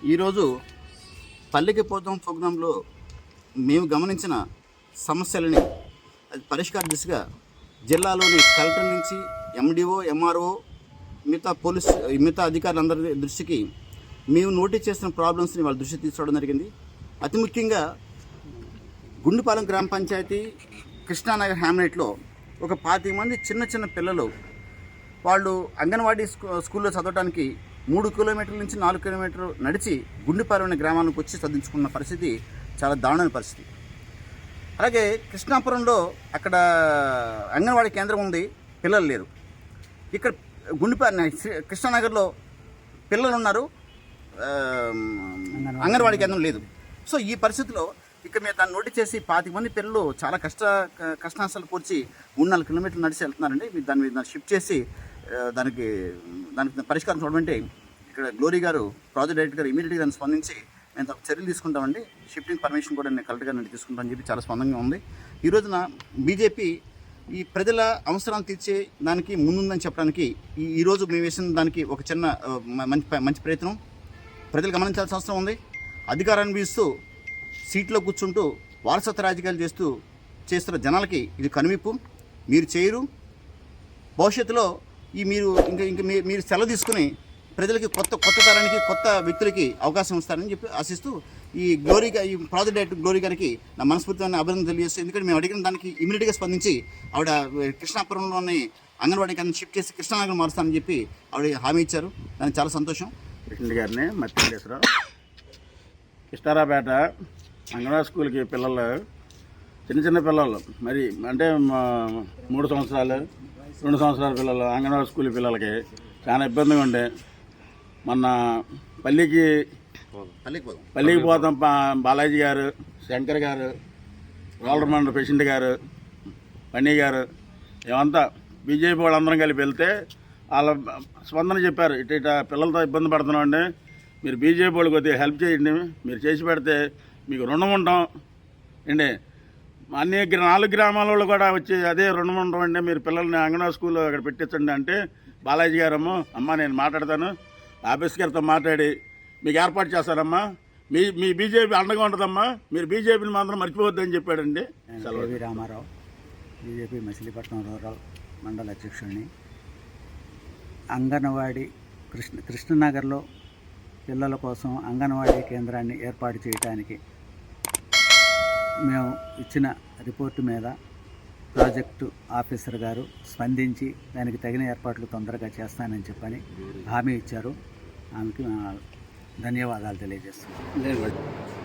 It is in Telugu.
ఈరోజు పల్లెకి పోతాం ప్రోగ్రాంలో మేము గమనించిన సమస్యలని అది పరిష్కార దిశగా జిల్లాలోని కలెక్టర్ నుంచి ఎండిఓ ఎంఆర్ఓ మిగతా పోలీస్ మిగతా అధికారులందరి దృష్టికి మేము నోటీస్ చేసిన ప్రాబ్లమ్స్ని వాళ్ళ దృష్టికి తీసుకోవడం జరిగింది. అతి ముఖ్యంగా గుండుపాలెం గ్రామ పంచాయతీ కృష్ణానగర్ హ్యామ్లెట్లో ఒక పాతిక మంది చిన్న చిన్న పిల్లలు వాళ్ళు అంగన్వాడీ స్కూ స్కూల్లో చదవడానికి మూడు కిలోమీటర్ల నుంచి నాలుగు కిలోమీటర్లు నడిచి గుండెపాలెం అనే గ్రామానికి వచ్చి చదివించుకున్న పరిస్థితి చాలా దారుణమైన పరిస్థితి. అలాగే కృష్ణాపురంలో అక్కడ అంగన్వాడీ కేంద్రం ఉంది పిల్లలు లేరు. ఇక్కడ గుండెపారిన కృష్ణానగర్లో పిల్లలు ఉన్నారు అంగన్వాడీ కేంద్రం లేదు. సో ఈ పరిస్థితిలో ఇక్కడ మీరు దాన్ని నోటీస్ చేసి పాతిక మంది పిల్లలు చాలా కష్ట కష్టాంశాలు కూర్చి మూడు నాలుగు కిలోమీటర్లు నడిచి వెళ్తున్నారండి. మీరు దాన్ని మీద షిఫ్ట్ చేసి దానికి దానికి పరిష్కారం చూడమంటే ఇక్కడ గ్లోరీ గారు ప్రాజెక్ట్ డైరెక్టర్ గారు ఇమీడియట్గా దాన్ని స్పందించి మేము తప్ప చర్యలు తీసుకుంటామండి. షిఫ్టింగ్ పర్మిషన్ కూడా నేను కలెక్టర్ గారిని తీసుకుంటామని చెప్పి చాలా స్పందంగా ఉంది. ఈ రోజున బీజేపీ ఈ ప్రజల అవసరాలు తీర్చే దానికి ముందుందని చెప్పడానికి ఈ ఈరోజు మేము వేసిన దానికి ఒక చిన్న మ- మంచి మంచి ప్రయత్నం. ప్రజలు గమనించాల్సిన అవసరం ఉంది. అధికారాన్ని వీస్తూ సీట్లో కూర్చుంటూ వారసత్వ రాజకీయాలు చేస్తూ చేస్తున్న జనాలకి ఇది కనువిప్పు. మీరు చేయరు. భవిష్యత్తులో ఈ మీరు ఇంకా ఇంకా మీ- మీరు సెలవు తీసుకుని ప్రజలకి కొత్త కొత్త తరానికి కొత్త వ్యక్తులకి అవకాశం ఇస్తారని చెప్పి ఆశిస్తూ ఈ గ్లోరీ ఈ ప్రాజెక్ట్ డైరెక్టర్ గ్లోరీ గారికి నా మనస్ఫూర్తిని అభినందన తెలియజేస్తూ ఎందుకంటే మేము అడిగిన దానికి ఇమీడియట్గా స్పందించి ఆవిడ కృష్ణాపురంలోని అంగన్వాడీ కేంద్రం షిఫ్ట్ చేసి కృష్ణానగర్ మారుస్తానని చెప్పి ఆవిడ హామీ ఇచ్చారు. దానికి చాలా సంతోషం. కృష్ణ గారిని మత్స్యేశ్వరరావు కృష్ణారాపేట అంగన్వాడీ స్కూల్కి పిల్లలు చిన్న చిన్న పిల్లలు. మరి అంటే మా మూడు సంవత్సరాలు రెండు సంవత్సరాల పిల్లలు అంగన్వాడీ స్కూల్ పిల్లలకి చాలా ఇబ్బందిగా ఉండే. మొన్న పల్లికి పల్లికి పోతాం బాలాజీ గారు శంకర్ గారు రోలర్ మండల పేషెంట్ గారు పన్నీ గారు ఏమంతా బీజేపీ వాళ్ళందరం కలిపి వెళ్తే వాళ్ళ స్పందన చెప్పారు ఇటు ఇట పిల్లలతో ఇబ్బంది పడుతున్నాం అండి. మీరు బీజేపీ వాళ్ళు కొద్దిగా హెల్ప్ చేయండి. మీరు చేసి పెడితే మీకు రుణం ఉంటాం. అండి అన్ని గ్రా- నాలుగు గ్రామాల వాళ్ళు కూడా వచ్చి అదే రుణం ఉంటాం అంటే మీరు పిల్లల్ని అంగన్వాడీ స్కూల్లో అక్కడ పెట్టించండి అంటే బాలాజీ గారమ్మో అమ్మ నేను మాట్లాడతాను. ఆఫీస్ గారితో మాట్లాడి మీకు ఏర్పాటు చేస్తారమ్మా. మీ మీ బీజేపీ అండగా ఉంటుందమ్మా. మీరు బీజేపీని మాత్రం మర్చిపోవద్దని చెప్పాడండి. నేను సెలవు రామారావు బీజేపీ మచిలీపట్నం రూరల్ మండల అధ్యక్షుడిని. అంగన్వాడీ కృష్ణ కృష్ణనగర్లో పిల్లల కోసం అంగన్వాడీ కేంద్రాన్ని ఏర్పాటు చేయడానికి మేము ఇచ్చిన రిపోర్టు మీద ప్రాజెక్టు ఆఫీసర్ గారు స్పందించి దానికి తగిన ఏర్పాట్లు తొందరగా చేస్తానని చెప్పని హామీ ఇచ్చారు. ఆమెకి ధన్యవాదాలు తెలియజేస్తున్నాను